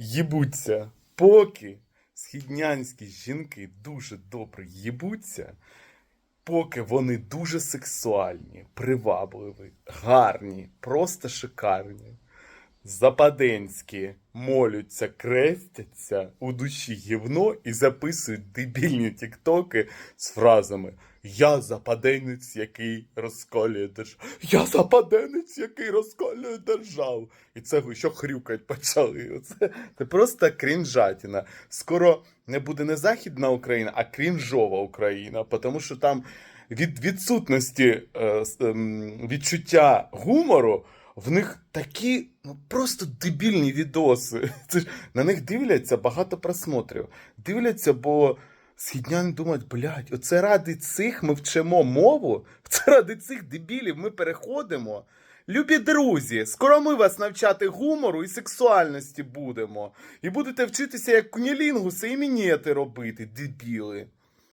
їбуться. Поки східнянські жінки дуже добре їбуться, поки вони дуже сексуальні, привабливі, гарні, просто шикарні. Западенські молються, крестяться у душі гівно і записують дебільні тіктоки з фразами Я западенець, який розколює державу. Я западенець, який розколює державу. І це що хрюкать почали. Оце, це просто крінжатіна. Скоро не буде не Західна Україна, а крінжова Україна, тому що там від відсутності е, ем, відчуття гумору. В них такі ну, просто дебільні відоси. Це ж, на них дивляться багато просмотрів. Дивляться, бо східняни думають, блядь, оце ради цих ми вчимо мову, це ради цих дебілів ми переходимо. Любі друзі, скоро ми вас навчати гумору і сексуальності будемо. І будете вчитися як кунілінгуси і мінети робити, дебіли.